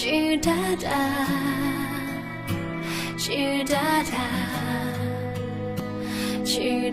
其余哒哒其余哒哒。其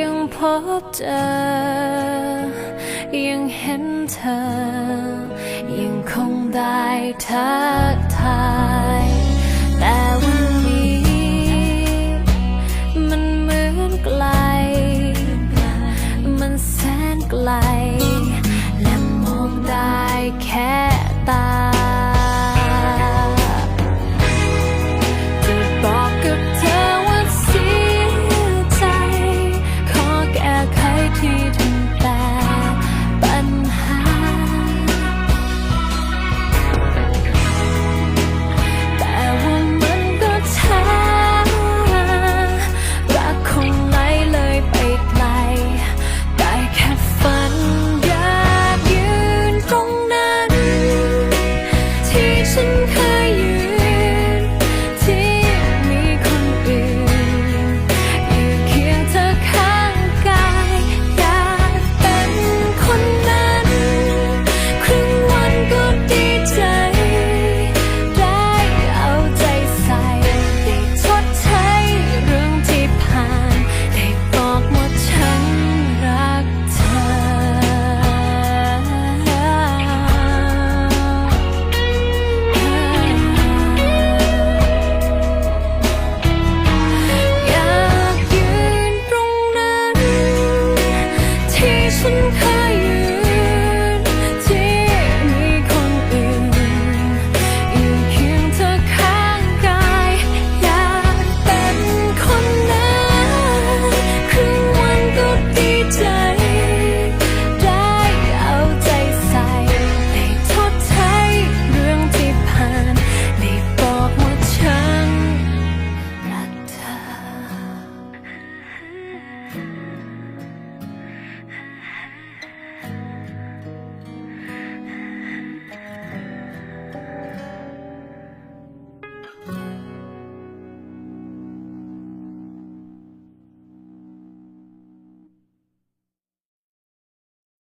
ยังพบเจอ ยังเห็นเธอ ยังคงได้ทักทาย